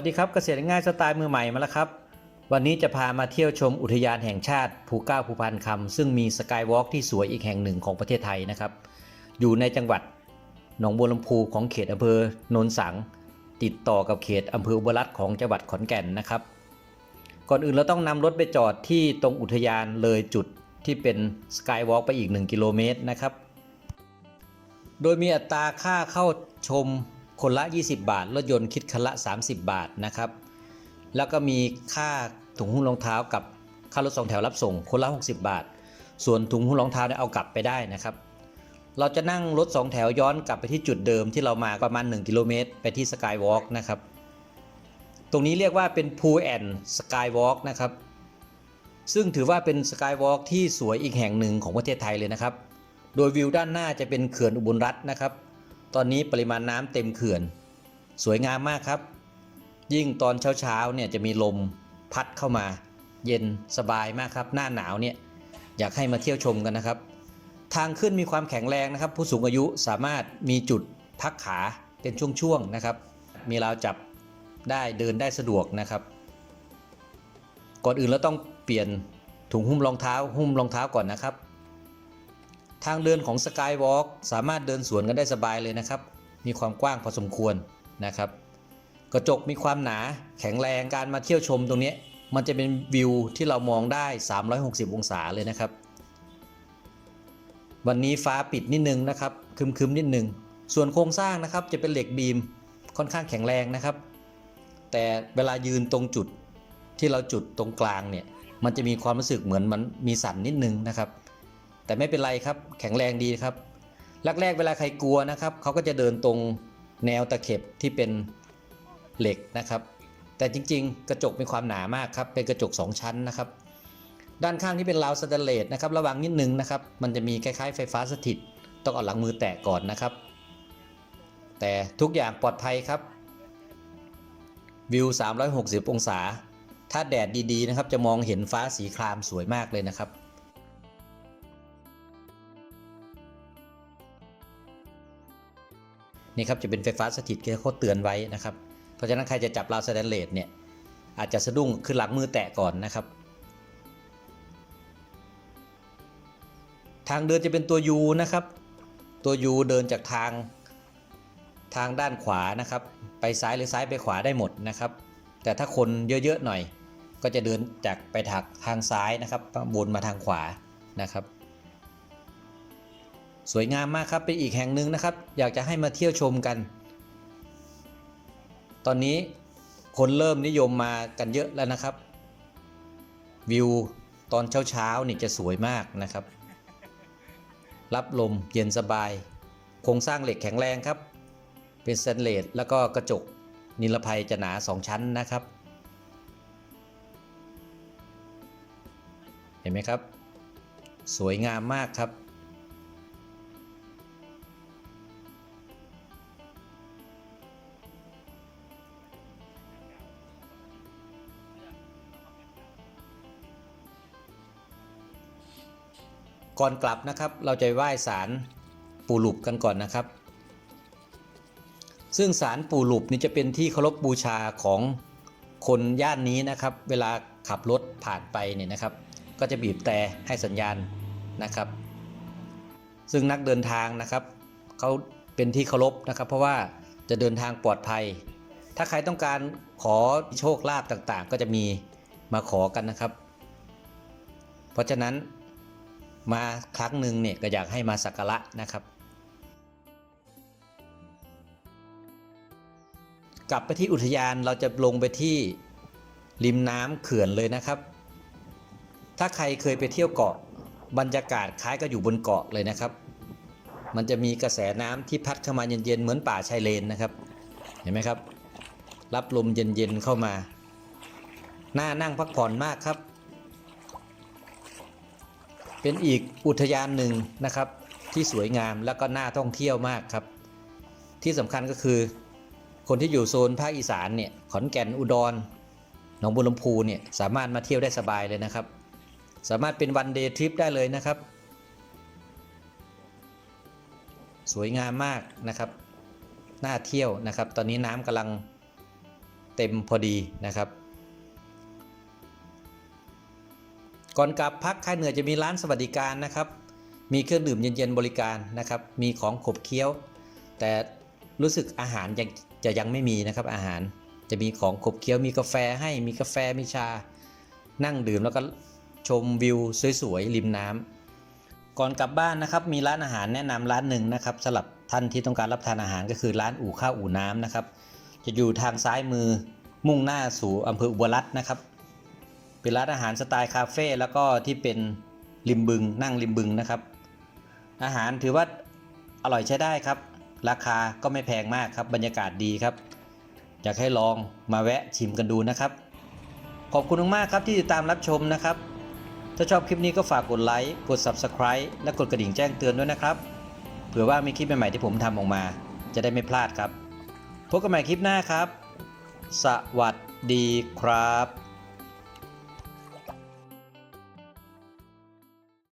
สดีครับเกษตรง่ายสไตล์มือใหม่มาแล้วครับ วันนี้จะพามาเที่ยวชมอุทยานแห่งชาติภูเก้าภูพานคำซึ่งมีสกายวอล์กที่สวยอีกแห่งหนึ่งของประเทศไทยนะครับ อยู่ในจังหวัดหนองบัวลำพูของเขตอำเภอโนนสัง ติดต่อกับเขตอำเภออุบลรัตน์ของจังหวัดขอนแก่นนะครับ ก่อนอื่นเราต้องนำรถไปจอดที่ตรงอุทยานเลยจุดที่เป็นสกายวอล์กไปอีก 1 กิโลเมตรนะครับ โดยมีอัตราค่าเข้าชม คนละ 20 บาท รถยนต์คิดคันละ 30 บาทนะครับ แล้วก็มีค่าถุงหุ้มรองเท้ากับค่ารถสองแถวรับส่งคนละ 60 บาท ส่วนถุงหุ้มรองเท้าเนี่ยเอากลับไปได้นะครับ เราจะนั่งรถ2แถวย้อนกลับไปที่จุดเดิมที่เรามาประมาณ 1 กิโลเมตร ไปที่สกายวอล์กนะครับ ตรงนี้เรียกว่าเป็น Pool and Skywalk นะครับ ซึ่งถือว่าเป็นสกายวอล์กที่สวยอีกแห่งหนึ่งของประเทศไทยเลยนะครับ โดยวิวด้านหน้าจะเป็นเขื่อนอุบลรัตน์นะครับ ตอนนี้ปริมาณน้ำเต็มเขื่อน สวยงามมากครับ ยิ่งตอนเช้าๆเนี่ยจะมีลมพัดเข้ามา เย็นสบายมากครับ หน้าหนาวเนี่ยอยากให้มาเที่ยวชมกันนะครับ ทางขึ้นมีความแข็งแรงนะครับ ผู้สูงอายุสามารถมีจุดพักขาเป็นช่วงๆนะครับ มีราวจับได้เดินได้สะดวกนะครับ ก่อนอื่นเราต้องเปลี่ยนถุงหุ้มรองเท้า หุ้มรองเท้าก่อนนะครับ ทางเดินของ Skywalk สามารถเดินสวนกันได้สบายเลยนะครับ มีความกว้างพอสมควรนะครับ กระจกมีความหนาแข็งแรงการมาเที่ยวชมตรงนี้มันจะเป็นวิวที่เรามองได้ 360 องศาเลยนะครับ วันนี้ฟ้าปิดนิดนึงนะครับคึมๆนิดนึง ส่วนโครงสร้างนะครับจะเป็นเหล็กบีมค่อนข้างแข็งแรงนะครับ แต่เวลายืนตรงจุดที่เราจุดตรงกลางเนี่ย มันจะมีความรู้สึกเหมือนมันมีสั่นนิดนึงนะครับ แต่ไม่เป็นไรครับ แข็งแรงดีครับแรกๆเวลาใครกลัวนะครับเขาก็จะเดินตรงแนวตะเข็บที่เป็นเหล็กนะครับ แต่จริง ๆ กระจกมีความหนามากครับเป็นกระจก 2 ชั้นนะครับ ด้านข้างที่เป็นราวสแตนเลสนะครับ ระวังนิดนึงนะครับ มันจะมีคล้ายๆ ไฟฟ้าสถิต ต้องเอาหลังมือแตะก่อนนะครับ แต่ทุกอย่างปลอดภัยครับ วิว 360 องศา ถ้าแดดดีๆนะครับ จะมองเห็นฟ้าสีครามสวยมากเลยนะครับ นี่ครับจะเป็นไฟฟ้าสถิตที่เขาเตือนไว้นะครับ เพราะฉะนั้นใครจะจับราวสแตนเลสเนี่ยอาจจะสะดุ้งขึ้นหลังมือแตะก่อนนะครับ ทางเดินจะเป็นตัว U นะครับ ตัว U เดินจากทางทางด้านขวานะครับ ไปซ้ายหรือซ้ายไปขวาได้หมดนะครับ แต่ถ้าคนเยอะๆหน่อย ก็จะเดินจากไปทางทางซ้ายนะครับวนมาทางขวานะครับ สวยงามมากครับเป็นอีกแห่งหนึ่งนะครับ อยากจะให้มาเที่ยวชมกัน ตอนนี้คนเริ่มนิยมมากันเยอะแล้วนะครับ วิวตอนเช้าๆนี่จะสวยมากนะครับ รับลมเย็นสบาย โครงสร้างเหล็กแข็งแรงครับ เป็นสแตนเลสแล้วก็กระจกนิรภัยจะหนา2ชั้นนะครับ เห็นไหมครับ สวยงามมากครับ ก่อนกลับนะครับ เราจะไหว้ศาลปู่หลุบกันก่อนนะครับ ซึ่งศาลปู่หลุบนี่จะเป็นที่เคารพบบูชาของคนย่านนี้นะครับ เวลาขับรถผ่านไปเนี่ยนะครับ ก็จะบีบแต่ให้สัญญาณนะครับ ซึ่งนักเดินทางนะครับเขาเป็นที่เคารพนะครับ เพราะว่าจะเดินทางปลอดภัย ถ้าใครต้องการขอโชคลาภต่างๆ ก็จะมีมาขอกันนะครับ เพราะฉะนั้น มาครั้งหนึ่งเนี่ยก็อยากให้มาสักการะนะครับ กลับไปที่อุทยานเราจะลงไปที่ริมน้ำเขื่อนเลยนะครับ ถ้าใครเคยไปเที่ยวเกาะบรรยากาศคล้ายกับอยู่บนเกาะเลยนะครับ มันจะมีกระแสน้ำที่พัดเข้ามาเย็นๆเหมือนป่าชายเลนนะครับ เห็นไหมครับ รับลมเย็นๆเข้ามา น่านั่งพักผ่อนมากครับ เป็นอีกอุทยานหนึ่งนะครับ ที่สวยงามแล้วก็น่าท่องเที่ยวมากครับ ที่สำคัญก็คือ คนที่อยู่โซนภาคอีสานเนี่ยขอนแก่นอุดรหนองบัวลำพูเนี่ยสามารถมาเที่ยวได้สบายเลยนะครับ สามารถเป็นวันเดย์ทริปได้เลยนะครับ สวยงามมากนะครับน่าเที่ยวนะครับ ตอนนี้น้ำกำลังเต็มพอดีนะครับ ก่อนกลับพักค่ายเหนือจะมีร้านสวัสดิการนะครับ มีเครื่องดื่มเย็นๆบริการนะครับ มีของขบเคี้ยว แต่รู้สึกอาหารยังจะยังไม่มีนะครับอาหารจะมีของขบเคี้ยวมีกาแฟให้มีกาแฟมีชา นั่งดื่มแล้วก็ชมวิวสวยๆริมน้ำก่อนกลับบ้านนะครับ มีร้านอาหารแนะนำร้านหนึ่งนะครับสำหรับท่านที่ต้องการรับทานอาหารก็คือร้านอู่ข้าวอู่น้ำนะครับ จะอยู่ทางซ้ายมือมุ่งหน้าสู่อำเภออุบลรัตน์นะครับ เป็นร้านอาหารสไตล์คาเฟ่แล้วก็ที่เป็นริมบึงนั่งริมบึงนะครับ อาหารถือว่าอร่อยใช้ได้ครับ ราคาก็ไม่แพงมากครับ บรรยากาศดีครับ อยากให้ลองมาแวะชิมกันดูนะครับ ขอบคุณมากครับที่ติดตามรับชมนะครับ ถ้าชอบคลิปนี้ก็ฝากกดไลค์กด Subscribe และกดกระดิ่งแจ้งเตือนด้วยนะครับเผื่อว่ามีคลิปใหม่ๆที่ผมทำออกมา จะได้ไม่พลาดครับพบกันใหม่คลิปหน้าครับ สวัสดีครับ